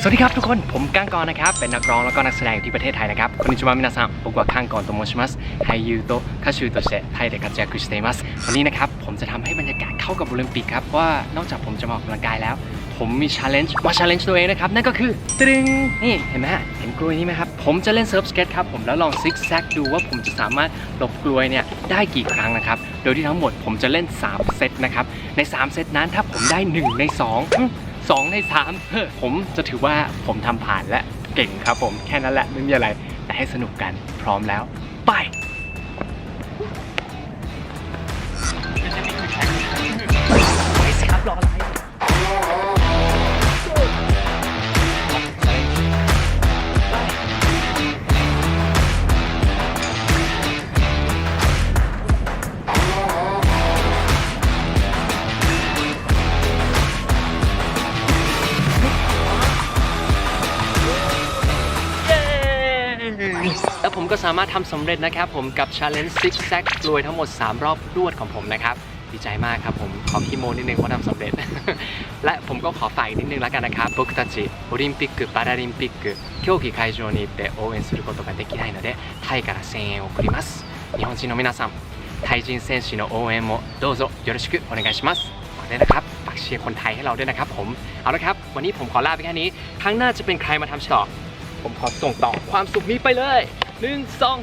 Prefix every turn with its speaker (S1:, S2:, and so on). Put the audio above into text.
S1: สวัสดีครับทุกคน ผมก้างกรนะครับ เป็นนักร้องแล้วก็นักแสดงอยู่ที่ประเทศไทยนะครับこんにちは皆さん僕はカンกรと申します俳優と歌手としてタイで活躍していますวันนี้นะครับผมจะทำให้บรรยากาศเข้ากับโอลิมปิกครับว่านอกจากผมจะมาออกกำลังกายแล้ว ผมมีชาเลนจ์มาชาเลนจ์ตัวเองนะครับนั่นก็คือตรึงนี่เห็นไหมฮะเห็นกลวยนี้ไหมครับผมจะเล่นเซิร์ฟสเก็ตครับผมแล้วลองซิกแซกดูว่าผมจะสามารถหลบกลวยเนี่ยได้กี่ครั้งนะครับโดยที่ทั้งหมดผมจะเล่น 3 เซตนะครับใน 3 เซตนั้นถ้าผมได้ 1 ใน 2 สองในสามเฮ้อผมจะถือว่าผมทำผ่านและเก่งครับผมแค่นั้นแหละไม่มีอะไร แต่ให้สนุกกันพร้อมแล้ว ไป แล้วผมก็สามารถทำสำเร็จนะครับผมกับ Challenge Six Sack รวยทั้งหมด 3 รอบรวดของผมนะครับ ดีใจมากครับผม ขอคีโมนิดนึงว่าทำสำเร็จ และผมก็ขอฝากอีกนิดนึงแล้วกันนะครับ僕たちオリンピック・パラリンピック競技会場に行って応援することができないのでタイから声援を送ります日本人の皆さんタイ人選手の応援もどうぞよろしくお願いしますฝากด้วยนะครับฝากเชียร์คนไทยให้เราด้วยนะครับผมเอาละครับ วันนี้ผมขอลาไปแค่นี้ครั้งหน้าจะเป็นใครมาทำต่อ ผมขอส่งต่อความสุขนี้ไปเลย 1 2 3สอง